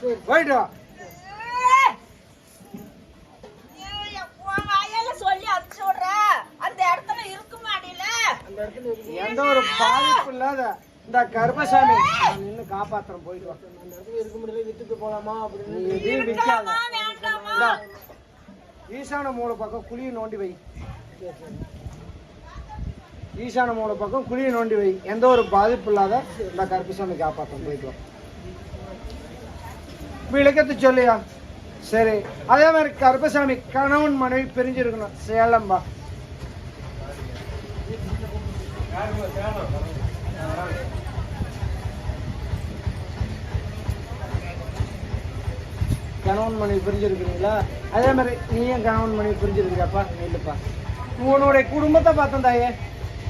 போயிட்டு வா எந்த ஒரு பாதிப்பு இல்லாத இந்த கர்மசாமி. நான் நின்று காப்பாத்துறேன் போயிட்டு வா. இருக்க முடியல விட்டுட்டு போலாமா அப்படின்னு எதையும் விற்காத. ஈசான மூல பக்கம் குழியை நோண்டி வை. ஈசான மூல பக்கம் குழியை நோண்டி வை. எந்த ஒரு பாதிப்பு இல்லாத இந்த கருப்பசாமி காப்பாற்றம் போயிட்டு வா. விளக்கத்தை சொல்லியா? சரி. அதே மாதிரி கருப்பசாமி கணவன் மனைவி பிரிஞ்சிருக்கணும். சேலம்பா கணவன் மனைவி பிரிஞ்சிருக்கிறீங்களா? அதே மாதிரி நீயும் கணவன் மனைவி பிரிஞ்சிருக்கியாப்பா இல்லைப்பா. உன்னுடைய குடும்பத்தை பார்த்தேன் தாயே.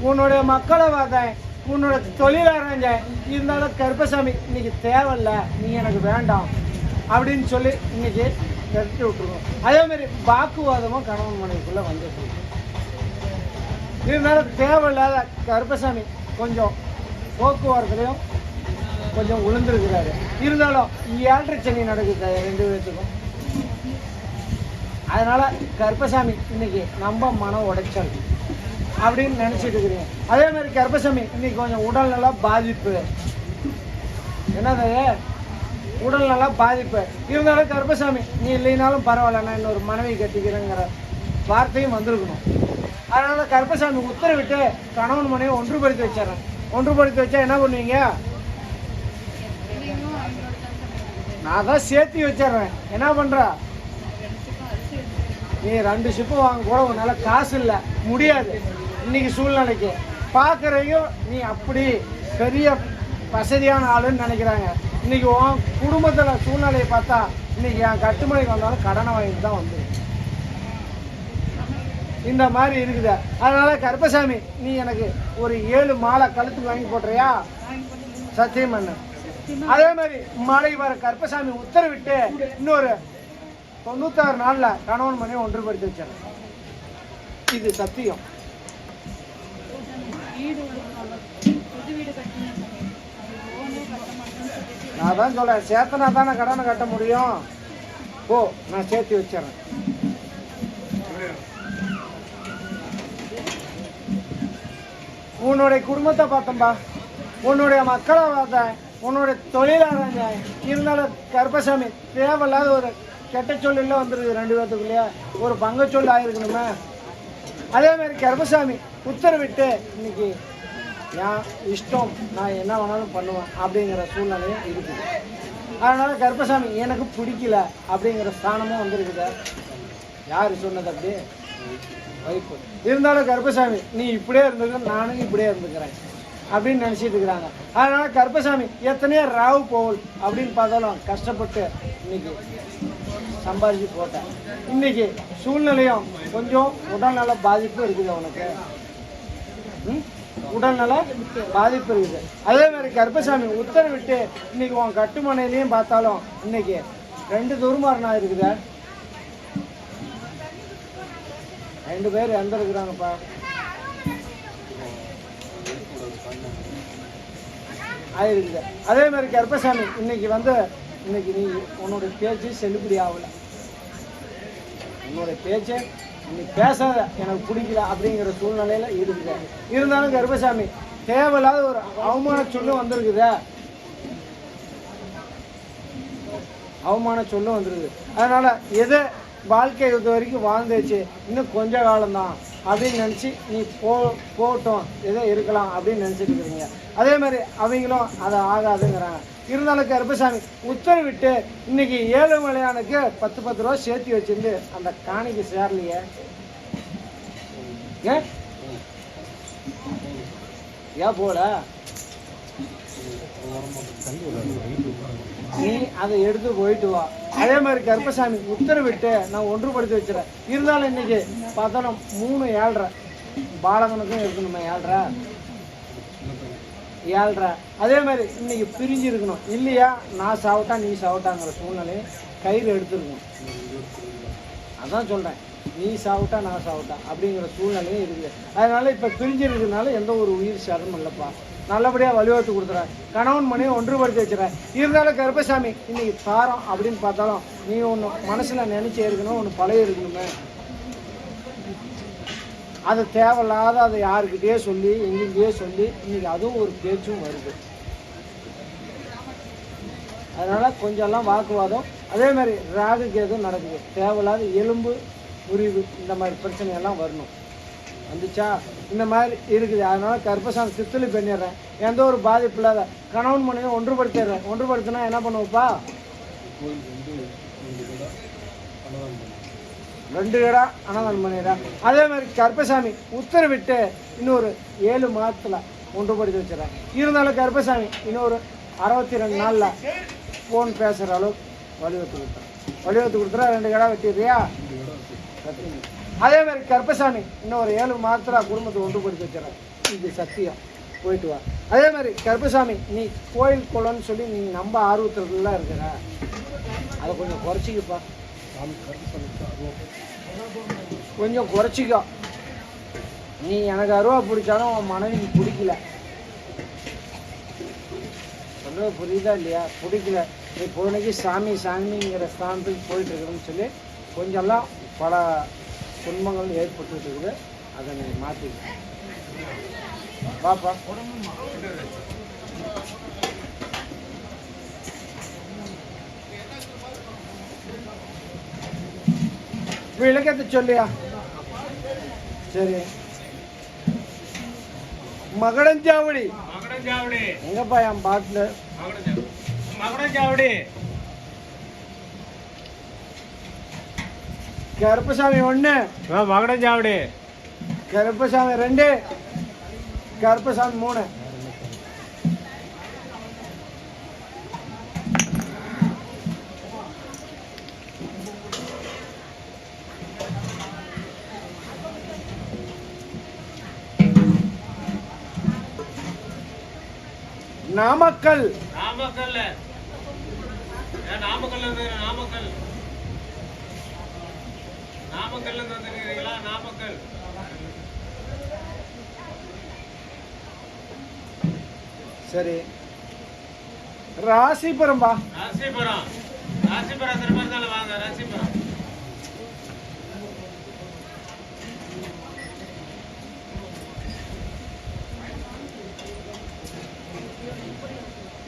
உன்னுடைய மக்களை பார்த்தேன். உன்னோட தொழில் அரைஞ்சேன் இருந்தாலும் கருப்பசாமி இன்னைக்கு தேவையில்ல. நீ எனக்கு வேண்டாம். அப்படின்னு சொல்லி இன்னைக்கு கட்டி விட்டுருவோம். அதே மாதிரி வாக்குவாதமும் கணவன் மனைவிக்குள்ள வந்துட்டு இருந்தாலும் தேவையில்லாத கருப்பசாமி கொஞ்சம் போக்குவரத்துலையும் கொஞ்சம் உளுந்துருக்கிறாரு. இருந்தாலும் ஏழரை சனி நடக்குது ரெண்டு பேர்த்துக்கும் அதனால கருப்பசாமி இன்னைக்கு நம்ம மனம் உடைச்சல் அப்படின்னு நினைச்சிட்டு இருக்கிறீங்க. அதே மாதிரி கருப்பசாமி இன்னைக்கு கொஞ்சம் உடல்நல பாதிப்பு. என்னது? உடல்நல பாதிப்பு. இருந்தாலும் கருப்பசாமி நீ இல்லைனாலும் பரவாயில்ல நான் இன்னொரு மனைவி கட்டிக்கிறேங்கிற வார்த்தையும் வந்திருக்கணும். அதனால் கருப்பசாமி உத்தரவிட்டு கணவன் மனைவி ஒன்றுபடுத்தி வச்சிடறேன். ஒன்றுபடுத்தி வச்சா என்ன பண்ணுவீங்க? நான் தான் சேர்த்து வச்சிடுறேன். என்ன பண்ணுற நீ ரெண்டு ஷிப்பு வாங்க கூட உன்னால் காசு இல்லை. முடியாது. இன்னைக்கு சூழ்நிலைக்கு. பார்க்குறையும் நீ அப்படி பெரிய வசதியான ஆளுன்னு நினைக்கிறாங்க. இன்னைக்கு உன் குடும்பத்தில் சூழ்நிலையை பார்த்தா இன்னைக்கு என் கட்டுமனைக்கு வந்தாலும் கடனை வாங்கிட்டு தான் வந்து இந்த மாதிரி இருக்குது. அதனால கருப்பசாமி நீ எனக்கு ஒரு ஏழு மாலை கழுத்துக்கு வாங்கி போடுறியா சத்தியம் பண்ணு. அதே மாதிரி மழை வர கருப்பசாமி உத்தரவிட்டு இன்னொரு தொண்ணூத்தாறு நாளில் கணவன் மனைவி ஒன்றுபடுத்தி வச்சாரு இது சத்தியம். நான் தான் சொல்றேன் சேர்த்தனா தானே கடனை கட்ட முடியும். போ நான் சேர்த்து வச்சிடறேன். உன்னுடைய குடும்பத்தை பார்த்தம்பா உன்னுடைய மக்களை பார்த்தேன் உன்னுடைய தொழிலாளர் இருந்தாலும் கருப்பசாமி தேவையில்லாத ஒரு கெட்ட சொல்லில் வந்துருக்கு ரெண்டு பேர்த்துக்குள்ளேயே. ஒரு பங்கு சொல் ஆயிருக்கணுமே. அதே மாதிரி கருப்பசாமி உத்தரவிட்டு இன்னைக்கு என் இஷ்டம் நான் என்ன வேணாலும் பண்ணுவேன் அப்படிங்கிற சூழ்நிலையும் இருக்குது. அதனால் கருப்பசாமி எனக்கு பிடிக்கல அப்படிங்கிற ஸ்தானமும் வந்திருக்குது. யார் சொன்னது அப்படி வைப்பு. இருந்தாலும் கருப்பசாமி நீ இப்படியே இருந்துக்க நானும் இப்படியே இருந்துக்கிறேன் அப்படின்னு நினச்சிட்டு இருக்கிறாங்க. அதனால் கருப்பசாமி எத்தனையோ ராவு போல் அப்படின்னு பார்த்தாலும் கஷ்டப்பட்டு இன்னைக்கு சம்பாதிச்சு போட்டேன். இன்னைக்கு சூழ்நிலையும் கொஞ்சம் உடல்நல பாதிப்பும் இருக்குது அவனுக்கு. ம்? உடல்நல பாதிப்பு இருக்குது. அதே மாதிரி கருப்பசாமி உத்தரவிட்டு இன்னைக்கு உன் கட்டுமனையிலையும் பார்த்தாலும் இன்னைக்கு ரெண்டு துர்மரணம் இருக்குது. ரெண்டு பேர் எந்த இருக்கிறாங்கப்பா ஆயிருக்குது அதே மாதிரி கருப்பசாமி இன்னைக்கு வந்து இன்னைக்கு நீ உன்னோட பேச்சு செல்லுபடி ஆகல உன்னோட பேச்சு நீ பேசாத எனக்கு பிடிக்கல அப்படிங்கிற சூழ்நிலையில இருக்குது இருந்தாலும் கர்பசாமி தேவையில்லாத ஒரு அவமான சொல்லு வந்திருக்குதே. அவமான சொல்லும் வந்துருக்குது. அதனால எதை வாழ்க்கை இது வரைக்கும் வாழ்ந்துச்சு. இன்னும் கொஞ்ச காலம்தான். அப்படின்னு நினச்சி நீ போ போட்டோம் எதோ இருக்கலாம் அப்படின்னு நினச்சிட்டு இருக்கிறீங்க. அதே மாதிரி அவங்களும் அதை ஆகாதுங்கிறாங்க. இருந்தாலும் கருப்பசாமி உத்தரவிட்டு இன்னைக்கு ஏழு மலையானுக்கு பத்து பத்து ரூபா சேர்த்து வச்சிருந்து அந்த காணிக்கு சேரலையே. ஏன் போல? நீ அதை எடுத்து போயிட்டு வா. அதே மாதிரி கருப்பசாமி உத்தரவிட்டு நான் ஒன்றுபடுத்தி வச்சிடறேன். இருந்தாலும் இன்னைக்கு பதனம் மூணு ஏழ்ற பாலகனுக்கும் இருக்கு நம்ம ஏழ்ற ஏழ்ரை அதே மாதிரி இன்னைக்கு பிரிஞ்சு இருக்கணும் இல்லையா? நான் சாப்பிட்டா நீ சாப்பிட்டாங்கிற சூழ்நிலையை கயிறு எடுத்துருக்கணும். அதான் சொல்கிறேன் நீ சாப்பிட்டா நான் சாப்பிட்டா அப்படிங்கிற சூழ்நிலையும் இருக்குது. அதனால் இப்போ பிரிஞ்சு இருக்கிறதுனால எந்த ஒரு உயிர் சேதமும் இல்லைப்பா. நல்லபடியாக வழிவகுத்து கொடுத்துறேன் கணவன் மனைவி ஒன்றுபடுத்தி வச்சுறேன். இருந்தாலும் கருப்பசாமி இன்னைக்கு தாரம் அப்படின்னு பார்த்தாலும் நீ ஒன்று மனசில் நினச்சி இருக்கணும் ஒன்று பழைய இருக்கணுமே அது தேவையில்லாத அதை யாருக்கிட்டேயே சொல்லி எங்கெங்கேயோ சொல்லி இன்னைக்கு அதுவும் ஒரு பேச்சும் வருது. அதனால் கொஞ்சம்லாம் வாக்குவாதம். அதே மாதிரி ராகு கேதும் நடக்குது. தேவையில்லாத எலும்பு முறிவு இந்த மாதிரி பிரச்சனையெல்லாம் வரணும். வந்துச்சா? இந்த மாதிரி இருக்குது. அதனால் கர்ப்பசாமி சித்தலி பண்ணிடுறேன். எந்த ஒரு பாதிப்பு இல்லாத கணவன் மனைவி ஒன்றுபடுத்திடுறேன். ஒன்றுபடுத்தினா என்ன பண்ணுவப்பா? ரெண்டு கடா அன்னதானம் பண்ணிடுறேன் அதே மாதிரி கருப்பசாமி உத்தரவிட்டு இன்னொரு ஏழு மாதத்தில் ஒன்றுபடுத்தி வச்சிடறேன் இருந்தாலும் கருப்பசாமி இன்னொரு அறுபத்தி ரெண்டு நாளில் ஃபோன் பேசுகிற அளவுக்கு வலியுறுத்தி கொடுத்தேன் வலியுறுத்தி கொடுத்துறா ரெண்டு கடா வெட்டிடுறியா? அதே மாதிரி கருப்பசாமி இன்னும் ஒரு ஏழு மாதத்தில் குடும்பத்தை ஒன்றுபடுத்தி வச்சிடறேன் இது சத்தியம். போயிட்டு வா. அதே மாதிரி கருப்பசாமி நீ கோயில் குளம்னு சொல்லி நீ நம்ப ஆர்வத்துலாம் இருக்கிற. அதை கொஞ்சம் குறைச்சிக்கப்பா. கொஞ்சம் குறைச்சிக்கோ. நீ எனக்கு அருவா பிடிச்சாலும் உன் மனைவி பிடிக்கல. சொல்றது புரியுதா இல்லையா? பிடிக்கல. நீ பொண்ணுக்கு சாமி சாமிங்கிற ஸ்தானத்துக்கு போயிட்டு இருக்கிறேன்னு சொல்லி கொஞ்சம்லாம் பல துன்பங்கள் ஏற்பட்டு அதை நீ மாற்றிக்க பாப்பா விளக்கத்தை சொல்லியா சரி மகடஞ்சாவடி மகடஞ்சாவடி எங்கப்பா என் பாட்டில் மகடஞ்சாவடி கருப்பசாமி ஒன்று மகடஞ்சாவடி கருப்பசாமி ரெண்டு கருப்பசாமி மூணு நாமக்கல். நாமக்கல் நாமக்கல் நாமக்கல். நாமக்கல்ல இருந்து வந்திருக்கீங்களா நாமக்கல். சரி. ராசிபுரம்பா ராசிபுரம். ராசிபுரம் திருமணத்தால வாங்க ராசிபுரம்.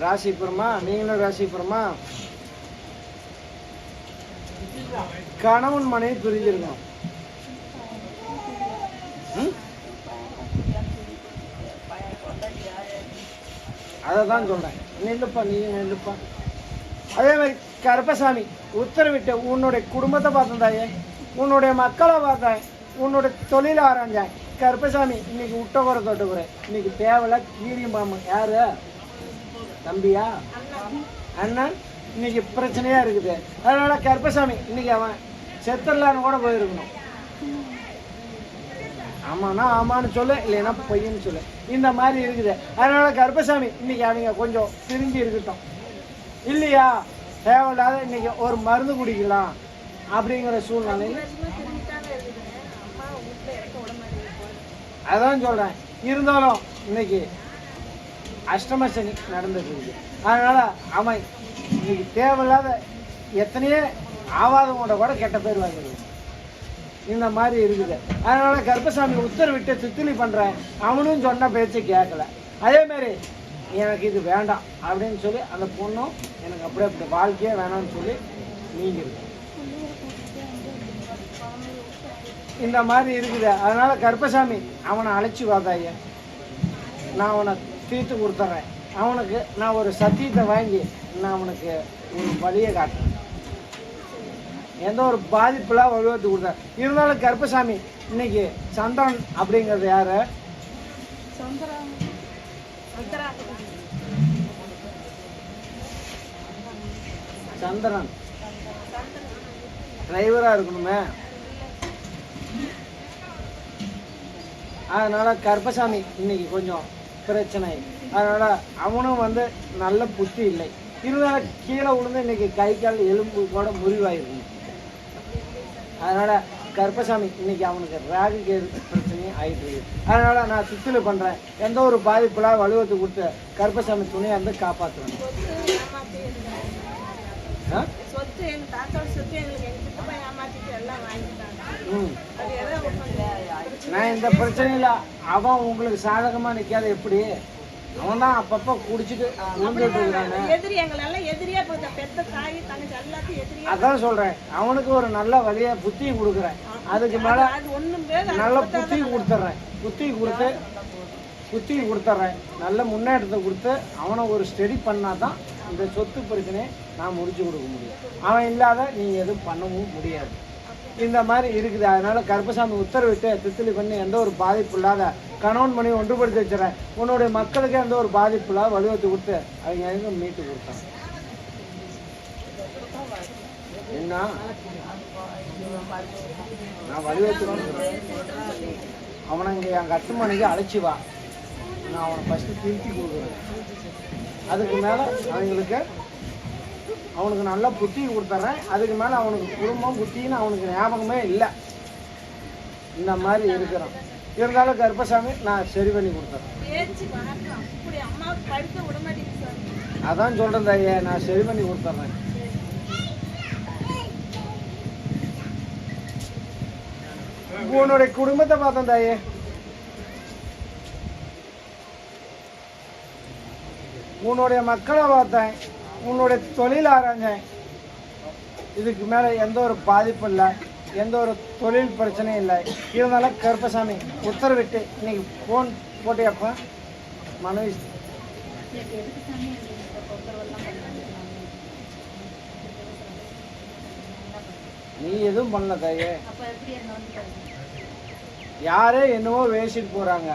ராசிபுரமா நீங்களும் ராசிபுரமா கணவன் மனைவி பிரிஞ்சிருக்கோம் அதை தான் சொல்றேன். நில்லுப்பா நீ நில்லுப்பா. அதே மாதிரி கருப்பசாமி உத்தரவிட்டு உன்னுடைய குடும்பத்தை பார்த்தந்தாயே உன்னுடைய மக்களை பார்த்தேன் உன்னுடைய தொழிலை ஆராய்ஞ்சேன் கருப்பசாமி இன்னைக்கு உட்டகுறை தொட்டுக்குறேன் இன்னைக்கு தேவையில்ல கீரியும் பாம்பு யாரு? தம்பியா? அண்ணன்? இன்னைக்கு பிரச்சனையா இருக்குது. அதனால கருப்பசாமி இன்னைக்கு அவன் செத்துடலான்னு கூட போயிருக்கணும். ஆமாண்ணா ஆமான்னு சொல்லு இல்லைன்னா பொய்ன்னு சொல்லு. இந்த மாதிரி இருக்குது. அதனால கருப்பசாமி இன்னைக்கு அவங்க கொஞ்சம் பிரிஞ்சு இருக்கட்டும். இல்லையா? தேவையில்லாத இன்னைக்கு ஒரு மருந்து குடிக்கலாம் அப்படிங்கிற சூழ்நிலையில் அதான் சொல்றேன். இருந்தாலும் இன்னைக்கு அஷ்டம சனி நடந்துட்டு அதனால் அவன் இன்னைக்கு தேவையில்லாத எத்தனையோ ஆவாதவங்களோட கூட கெட்ட பேர் வாங்கிடுது இந்த மாதிரி இருக்குது. அதனால் கர்ப்பசாமி உத்தரவிட்டு தித்திலி பண்ணுறேன் அவனும் சொன்ன பேச்சு கேட்கல. அதேமாரி எனக்கு இது வேண்டாம் அப்படின்னு சொல்லி அந்த பொண்ணும் எனக்கு அப்படியே அப்படி வாழ்க்கையே வேணாம்னு சொல்லி நீங்கிருக்கு. இந்த மாதிரி இருக்குது. அதனால் கர்ப்பசாமி அவனை அழைச்சி வாதாய. நான் அவனை தீர்த்து கொடுத்துட்றேன் அவனுக்கு நான் ஒரு சத்தியத்தை வாங்கி நான் அவனுக்கு ஒரு வழியை காட்டுறேன். எந்த ஒரு பாதிப்புலாம் வலுவத்து கொடுத்தேன். இருந்தாலும் கருப்பசாமி இன்னைக்கு சந்திரன் அப்படிங்கிறது யாரு? சந்திரன். டிரைவராக இருக்கணுமே. அதனால கருப்பசாமி இன்னைக்கு கொஞ்சம் பிரச்சனை. அதனால அவனும் வந்து நல்ல புத்தி இல்லை. இருந்தாலும் கீழே விழுந்து இன்னைக்கு கை கால் எலும்பு கூட முறிவாயிருக்கும் அதனால கருப்பசாமி இன்னைக்கு அவனுக்கு ராகு கேது பிரச்சனையும் ஆயிட்டு இருக்கு. அதனால நான் சித்தில பண்றேன். எந்த ஒரு பாதிப்புலாம் வலுவத்து கொடுத்து கருப்பசாமி துணியை வந்து காப்பாற்றுவேன் சொத்து ஏமாத்தி ஆ? சொத்து எங்க தாத்தாவோட சொத்து எங்களுக்கு எங்க சித்தப்பா ஏமாத்திட்டு எல்லாம் வாங்கிட்டாங்க. ம். அது நான் இந்த பிரச்சனையில அவன் உங்களுக்கு சாதகமா நிக்காத எப்படி? அவன் தான் அப்பப்ப குடிச்சிட்டு எதிரியா அதான் சொல்றேன். அவனுக்கு ஒரு நல்ல வழிய புத்தி கொடுக்குறேன். அதுக்கு மேல நல்ல புத்தி கொடுத்துட்றேன். புத்தி கொடுத்து புத்தி கொடுத்துட்றேன். நல்ல முன்னேற்றத்தை கொடுத்து அவனை ஒரு ஸ்டடி பண்ணாதான் இந்த சொத்து பிரச்சனையை நான் முடிச்சு கொடுக்க முடியும். அவன் இல்லாத நீங்க எதுவும் பண்ணவும் முடியாது. இந்த மாதிரி இருக்குது. அதனால கருப்பசாமி உத்தரவிட்டு தித்திலி பண்ணி எந்த ஒரு பாதிப்பு இல்லாத கணவன் பண்ணி ஒன்றுபடுத்தி வச்சுறேன் உன்னுடைய மக்களுக்கு எந்த ஒரு பாதிப்பு இல்லாத வலுவத்தை கொடுத்து அவங்க எங்க மீட்டு கொடுத்தாங்க. என்ன? நான் வலுவத்து அவனை இங்கே என் கட்டுமனைக்கு அழைச்சி வா. நான் அவனை ஃபஸ்ட்டு திருப்பி கொடுக்குறேன். அதுக்கு மேலே அவங்களுக்கு அவனுக்கு நல்ல புத்தி கொடுத்துட்றேன் அதுக்கு மேலே அவனுக்கு குடும்பம் புத்தின்னு அவனுக்கு ஞாபகமே இல்லை. இந்த மாதிரி இருக்கிறான். இருந்தாலும் கருப்பசாமி நான் சரி பண்ணி கொடுத்துட்றேன் அதான் சொல்கிறேன் தாயே நான் சரி பண்ணி கொடுத்துட்றேன் உன்னுடைய குடும்பத்தை பார்த்தேன் தாயே. உன்னுடைய மக்களை பார்த்தேன். உன்னுடைய தொழில் ஆராய்ஞ்சேன் இதுக்கு மேலே எந்த ஒரு பாதிப்பும் இல்லை எந்த ஒரு தொழில் பிரச்சனையும் இல்லை. இருந்தாலும் கருப்பசாமி உத்தரவிட்டு இன்னைக்கு ஃபோன் போட்டியப்ப? மனைவி நீ எதுவும் பண்ணல தாயே. யாரே என்னவோ வேசிட்டு போறாங்க.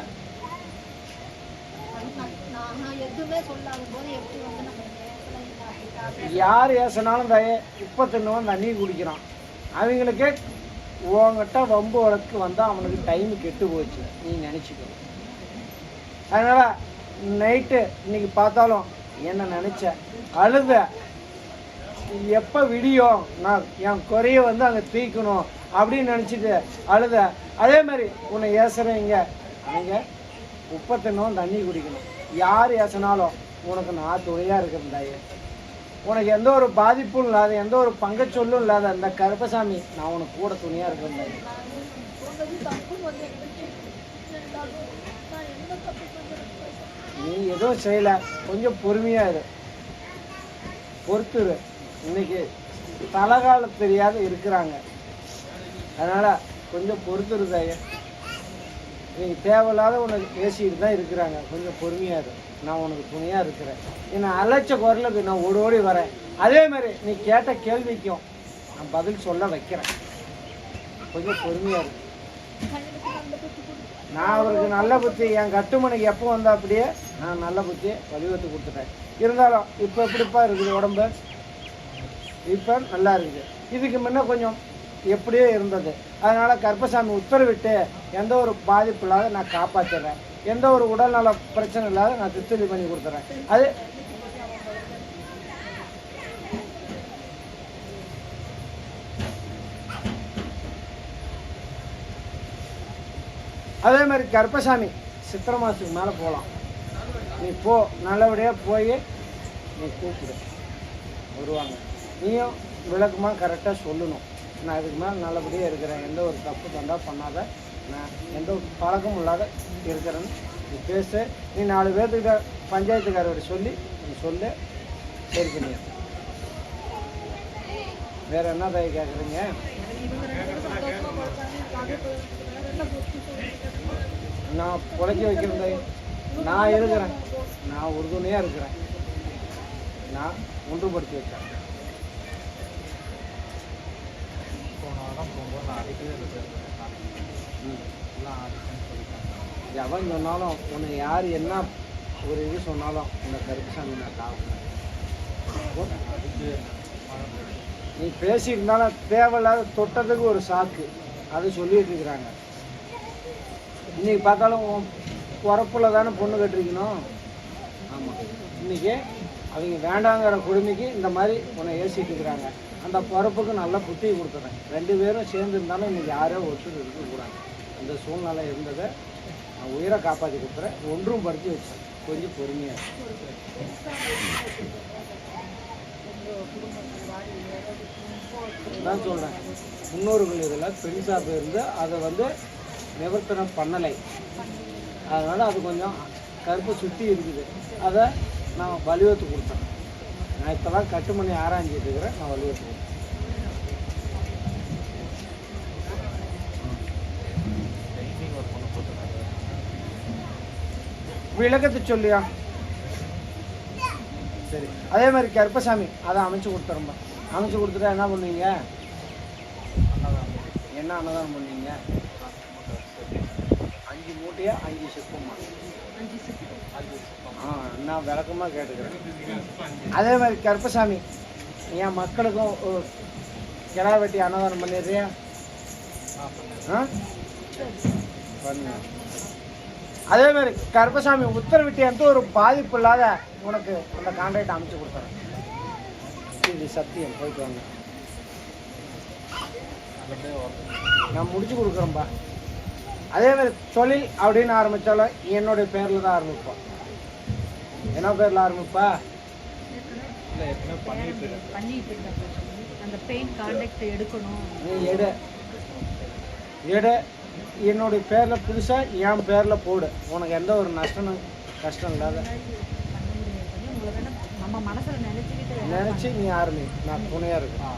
எதுவுமே சொல்லாத போது எப்படி வந்து நம்ம நேரத்துல இந்த அப்படி காப்பி யார் ஏசினாலும் தாயே முப்பத்தொன்னு தண்ணி குடிக்கிறான். அவங்களுக்கே உங்ககிட்ட வம்பு வழக்கு வந்தால் அவனுக்கு டைம் கெட்டு போச்சு. நீ நினச்சிக்கோ. அதனால் நைட்டு இன்னைக்கு பார்த்தாலும் என்ன நினச்ச? அழுத. எப்போ விடியும்? நான் என் குறைய வந்து அங்கே தீக்கணும் அப்படின்னு நினச்சிட்டு அழுத. அதே மாதிரி உன்னை ஏசுறவங்க அவங்க முப்பத்தெண்ணும் தண்ணி குடிக்கணும். யார் ஏசினாலும் உனக்கு நான் துணையாக இருக்கிறேன் தாயே உனக்கு எந்த ஒரு பாதிப்பும் இல்லாத எந்த ஒரு பங்கச்சொல்லும் இல்லாத அந்த கருப்பசாமி நான் உனக்கு கூட துணியாக இருக்கேன் நீ எதுவும் செய்யல. கொஞ்சம் பொறுமையா இரு. பொறுத்துரு. இன்னைக்கு தலகால தெரியாத இருக்கிறாங்க. அதனால கொஞ்சம் பொறுத்துருதாய இருந்தாங்க நீங்க தேவையில்லாத உனக்கு பேசிட்டு தான் இருக்கிறாங்க. கொஞ்சம் பொறுமையா இரு. நான் உனக்கு துணையாக இருக்கிறேன். என்னை அழைச்ச குரலுக்கு நான் ஓடி ஓடி வரேன். அதே மாதிரி நீ கேட்ட கேள்விக்கும் நான் பதில் சொல்ல வைக்கிறேன். கொஞ்சம் பொறுமையாக இருக்கு நான் அவருக்கு நல்ல புத்தி என் கட்டுமணிக்கு எப்போ வந்தா அப்படியே நான் நல்ல புத்தியை வழிவகுத்து கொடுத்துட்டேன். இருந்தாலும் இப்போ எப்படிப்பா இருக்குது உடம்பு? இப்போ நல்லா இருக்குது. இதுக்கு முன்னே கொஞ்சம் எப்படியோ இருந்தது. அதனால் கர்ப்பசாமி உத்தரவிட்டு எந்த ஒரு பாதிப்பு இல்லாத நான் காப்பாற்றிடுறேன் எந்த ஒரு உடல்நல பிரச்சனை இல்லாத நான் திருத்தலி பண்ணி கொடுத்துறேன். அது அதே மாதிரி கர்ப்பசாமி சித்திரை மாதத்துக்கு மேலே போகலாம் நீ போ நல்லபடியாக போய் நீ கூப்பிடு. வருவாங்க. நீயும் விளக்கமாக கரெக்டாக சொல்லணும். நான் இதுக்கு மேலே நல்லபடியாக இருக்கிறேன். எந்த ஒரு தப்பு தண்டா பண்ணாத. நான் எந்த ஒரு பழக்கமும் இல்லாத இருக்கிறேன்னு நீ பேசு. நீ நாலு பேர்த்துக்கிட்ட பஞ்சாயத்துக்காரர்கிட்ட சொல்லி நீ சொல்லு. சரி பண்ணிடு. வேறு என்ன தயவு கேட்குறீங்க நான் புழைக்க வைக்கிறேன் நான் இருக்கிறேன். நான் உறுதுணையாக இருக்கிறேன். நான் ஒன்றுபடுத்தி ம். எவன் சொன்னாலும் உன்னை யார் என்ன ஒரு இது சொன்னாலும் இந்த கருப்புசாமி நான் காவல் நீ பேசியிருந்தாலும் தேவையில்லாத தொட்டதுக்கு ஒரு சாக்கு அது சொல்லிட்டு இருக்கிறாங்க இன்னைக்கு பார்த்தாலும் உன் பிறப்புல தானே பொண்ணு கட்டிருக்கணும் ஆமாம் இன்னைக்கு அவங்க வேண்டாங்கிற கொடுமைக்கு இந்த மாதிரி உன்னை ஏசிட்டு இருக்கிறாங்க அந்த பிறப்புக்கு நல்ல புத்தி கொடுத்துறேன் ரெண்டு பேரும் சேர்ந்து இருந்தாலும் இன்னைக்கு யாரோ ஒருத்தர் இருக்கக்கூடாது அந்த சூழ்நிலை இருந்ததை நான் உயிரை காப்பாற்றி கொடுத்துறேன் ஒன்றும் படுத்தி வச்சேன் கொஞ்சம் பொறுமையாக தான் சொல்கிறேன் முன்னோர்கள் இதில் பெண் போயிருந்து அதை வந்து நிவர்த்தனம் பண்ணலை. அதனால் அது கொஞ்சம் கருப்பு சுற்றி இருக்குது. அதை நான் வலியுறுத்தி கொடுத்தேன். நான் இப்போ தான் கட்டு பண்ணி ஆராய்ஞ்சிட்டு இருக்கிறேன். நான் வலியுறுத்தி கொடுத்தேன் விளக்கத்தை சொல்லியா? சரி. அதே மாதிரி கருப்பசாமி அதை அமைச்சு கொடுத்துறோம்பா அமைச்சு கொடுத்துட்டா என்ன பண்ணுவீங்க? என்ன அன்னதானம் பண்ணுவீங்க? அஞ்சு மூட்டையா அஞ்சு சிப்பமா? ஆ நான் விளக்கமாக கேட்டுக்கிறேன். அதே மாதிரி கருப்பசாமி என் மக்களுக்கும் ஒரு கிடா வெட்டி அன்னதானம் பண்ணிடுறியா? ஆ? பண்ணு. அதே மாதிரி கருப்பசாமி உத்தரவிட்டு ஒரு பாதிப்பு இல்லாத உனக்கு அந்த கான்ட்ராக்ட் அமைச்சு கொடுத்துறேன் இது சத்தியம் போயிட்டு வாங்க. நான் முடிச்சு கொடுக்குறேன்பா. அதே மாதிரி தொழில் அப்படின்னு ஆரம்பித்தாலும் என்னுடைய பேரில் தான் ஆரம்பிப்போம். என்ன பேரில் ஆரம்பிப்பா பண்ணிட்டு அந்த பெயிண்ட் கான்டாக்ட் எடுக்கணும். நீ எடு. எடு. என்னுடைய பேரில் புதுசாக என் பேரில் போடு. உனக்கு எந்த ஒரு நஷ்டம் கஷ்டம் இல்லாத. நம்ம மனசுல நினைச்சுக்கிட்டு வேணா நினச்சி நீ ஆரம்பி நான் துணையாக இருக்கேன்.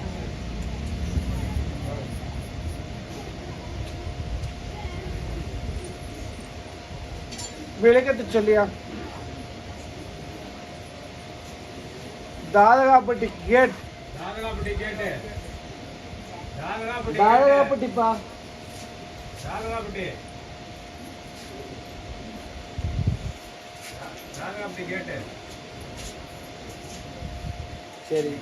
விளக்கத்தை சொல்லியா? தாதகாப்பட்டி கேட் தாதகாப்பட்டி கேட்டு தாதகாப்பட்டி. தாதகாப்பட்டிப்பா தாதகாப்பட்டி தாதகாப்பட்டி கேட்டு சரி.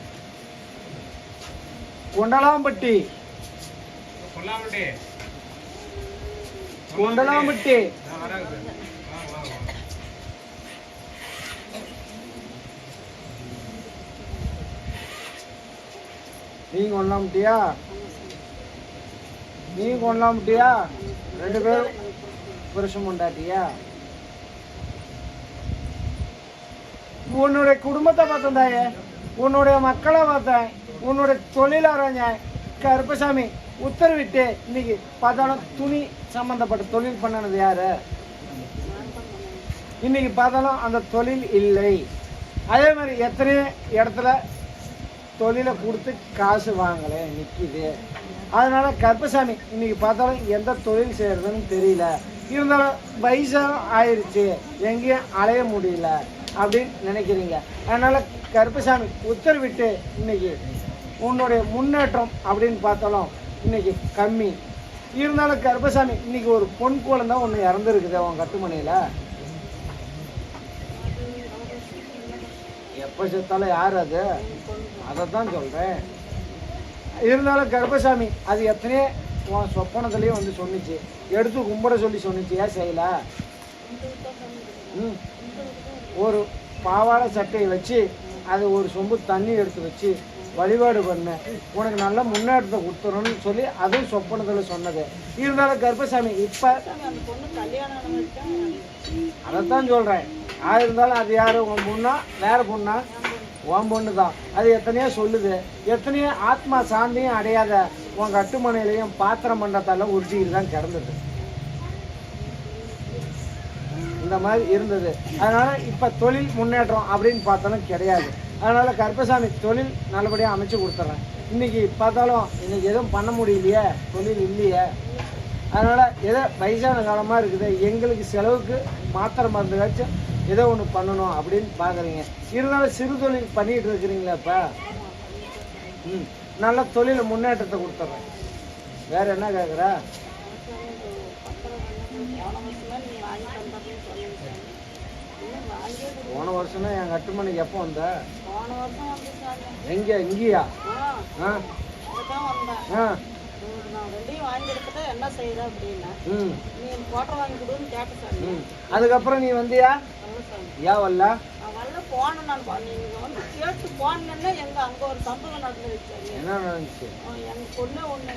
கொண்டலாம்பட்டி. கொல்லாம்பட்டி. கொண்டலாம்பட்டி நான் வரேன் சார் வாங்க வாங்க வாங்க நீ கொண்டாமட்டியா நீ கொண்டாமட்டியா ரெண்டு பேரும் புருஷம் கொண்டாட்டியா உன்னுடைய குடும்பத்தை பார்த்தேன் தாயே. உன்னுடைய மக்களை பார்த்தேன். உன்னுடைய தொழில் கருப்பசாமி உத்தரவிட்டு இன்னைக்கு பார்த்தாலும் துணி சம்பந்தப்பட்ட தொழில் பண்ணனது யாரு? இன்னைக்கு பார்த்தாலும் அந்த தொழில் இல்லை. அதே மாதிரி எத்தனையோ இடத்துல தொழிலை கொடுத்து காசு வாங்கலை நிற்கிது அதனால் கருப்பசாமி இன்னைக்கு பார்த்தாலும் எந்த தொழில் செய்கிறதுன்னு தெரியல. இருந்தாலும் வயசாக ஆயிடுச்சு எங்கேயும் அலைய முடியல அப்படின்னு நினைக்கிறீங்க. அதனால் கருப்பசாமி உத்தரவிட்டு இன்னைக்கு உன்னுடைய முன்னேற்றம் அப்படின்னு பார்த்தாலும் இன்னைக்கு கம்மி. இருந்தாலும் கருப்பசாமி இன்னைக்கு ஒரு பொன் குழந்தை ஒன்று இறந்துருக்குது அவன் கட்டுமணியில் செத்தாலும் யார் அது அதை தான் சொல்கிறேன் இருந்தாலும் கருப்பசாமி அது எத்தனையோ உன் சொப்பனத்துலேயும் வந்து சொன்னிச்சு. எடுத்து கும்பிட சொல்லி சொன்னிச்சு. ஏன் செய்யல? ம். ஒரு பாவாடை சட்டையை வச்சு அது ஒரு சொம்பு தண்ணி எடுத்து வச்சு வழிபாடு பண்ண. உனக்கு நல்ல முன்னேற்றத்தை கொடுத்துறோன்னு சொல்லி அதுவும் சொப்பனத்தில் சொன்னது. இருந்தாலும் கருப்பசாமி இப்போ அதைத்தான் சொல்கிறேன் நான் இருந்தாலும் அது யார்? உன் பொண்ணா வேற பொண்ணா உன் பொண்ணு தான். அது எத்தனையோ சொல்லுது. எத்தனையோ ஆத்மா சாந்தியும் அடையாத உன் கட்டுமனையிலையும் பாத்திரம் மண்டத்தால உருட்டிக்கிட்டு தான் கிடந்தது. இந்த மாதிரி இருந்தது. அதனால் இப்போ தொழில் முன்னேற்றம் அப்படின்னு பார்த்தாலும் கிடையாது. அதனால் கருப்பசாமி தொழில் நல்லபடியாக அமைச்சு கொடுத்துட்றேன் இன்றைக்கி பார்த்தாலும் இன்றைக்கி எதுவும் பண்ண முடியலையே. தொழில் இல்லையே. அதனால் எதோ வயசான காலமாக இருக்குது. எங்களுக்கு செலவுக்கு மாத்திரை மருந்து ஏதோ ஒன்று பண்ணணும் அப்படின்னு பார்க்குறீங்க இருந்தாலும் சிறு தொழில் பண்ணிட்டு இருக்கிறீங்களா இப்போ ம் நல்ல தொழில் முன்னேற்றத்தை கொடுத்துட்றேன் வேற என்ன கேட்குற போன வருஷம்னா என் கட்டுமனைக்கு எப்போ வந்த? எங்கே இங்கேயா? ஆ? ஆ. அதுக்கப்புறம் நீ வந்தியா? ஏன் வரல வரல போனேன் நான் போ- நீங்க வந்து கேட்டு போனேன்னா எங்க அங்க ஒரு சம்பவம் நடந்துருச்சு என்ன நடந்துச்சு? எங்க பொண்ணு ஒண்ணு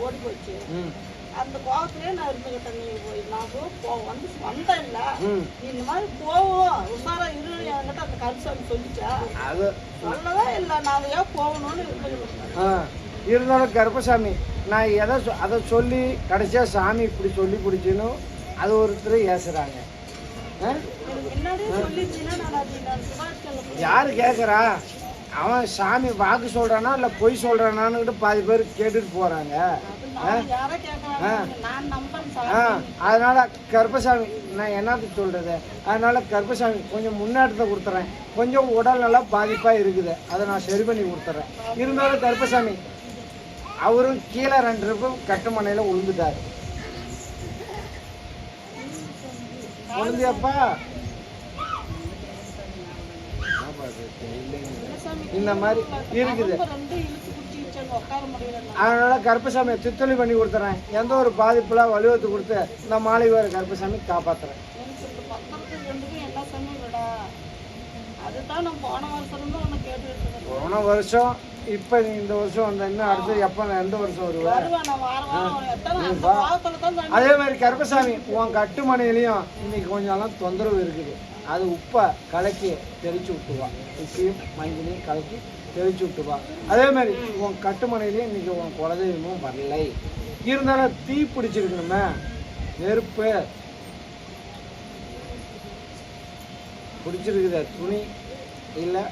ஓடி போச்சு. அந்த கோவத்திலே நான் இருந்துகிட்டேன் நீ போய் நான் போ- வந்து வந்தேன் இல்ல நீ இந்த மாதிரி போவோம். உஷாரா இரு என்கிட்ட அந்த கருசாமி சொல்லிச்சா? அது சொல்லவே இல்லை. நான் ஏன் போகணும்னு இருந்துக்கிட்டு ஆ இருந்தாலும் கருப்பசாமி நான் எதை அதை சொல்லி கடைசியாக சாமி இப்படி சொல்லி பிடிச்சின்னு அது ஒருத்தர் ஏசுறாங்க. ஆ? யாரு கேட்குறா அவன் சாமி வாக்கு சொல்றானா இல்லை பொய் சொல்றானான்னு பாதி பேர் கேட்டுட்டு நம்புறேன் ஆ அதனால கருப்பசாமி நான் என்னத்துக்கு சொல்றது? அதனால கருப்பசாமி கொஞ்சம் முன்னேற்றத்தை கொடுத்துறேன். கொஞ்சம் உடல் நல்லா பாதிப்பா இருக்குது. அதை நான் சரி பண்ணி கொடுத்துறேன். இருந்தாலும் கருப்பசாமி அவரும் கீழே ரெண்டு ரூபாய் கட்டுமனையில் விழுந்துட்டாரு விழுந்தியாப்பா இந்த மாதிரி இருக்குது. அதனால கருப்பசாமியை சித்தொலி பண்ணி கொடுத்துறேன். எந்த ஒரு பாதிப்புலாம் வலுவத்து கொடுத்து இந்த மாலை வேறு கருப்பசாமி நான் போன வருஷம் இப்போ இந்த வருஷம் வந்த இன்னும் அடுத்து எப்போ நான் எந்த வருஷம் வருவேன் அதே மாதிரி கருப்பசாமி உன் கட்டுமனையிலையும் இன்னைக்கு கொஞ்சம் தொந்தரவு இருக்குது. அது உப்பை கலக்கி தெளிச்சு விட்டுவா உப்பையும் மஞ்சளையும் கலக்கி தெளிச்சு விட்டுவா அதே மாதிரி உன் கட்டுமனையிலையும் இன்னைக்கு உன் குலதெய்வமும் வரலை. இருந்தாலும் தீ பிடிச்சிருக்கணுமே. நெருப்பு பிடிச்சிருக்குது துணி இல்லை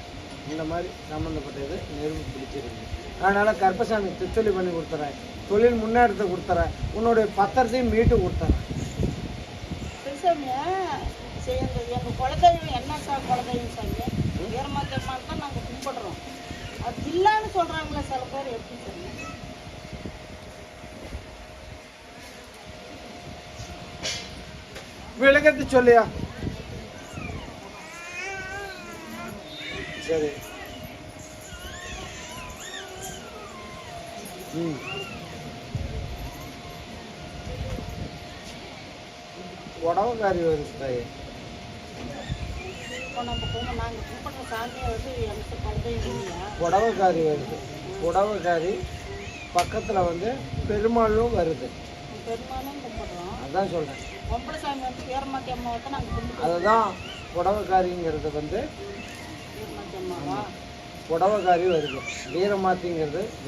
இந்த மாதிரி சம்மந்தப்பட்டது நெருப்பு பிடிச்சிருக்கு. அதனால கருப்பசாமி தித்தொலி பண்ணி கொடுத்துறேன். தொழில் முன்னேற்றத்தை கொடுத்துறேன். உன்னுடைய பத்திரத்தையும் மீட்டு கொடுத்துறேன் பெருசாமியா சரி எங்க எங்க குலதெய்வம் என்ன சார் குலதெய்வம் சாமி வீரமாத்தம்மான் தான் நாங்க கும்பிடுறோம். அது இல்லைன்னு சொல்றாங்களே சில பேர் எப்படி சாமி விளக்கத்தை சொல்லியா? சரி. ம். உடவுக்காரி வருது தாயே புடவைக்காரி வருது. புடவைக்காரி பக்கத்தில் வந்து பெருமாளும் வருது. அதான் சொல்கிறேன் அதுதான் புடவைக்காரிங்கிறது வந்து புடவைக்காரி வருது. வீரமாத்திங்கிறது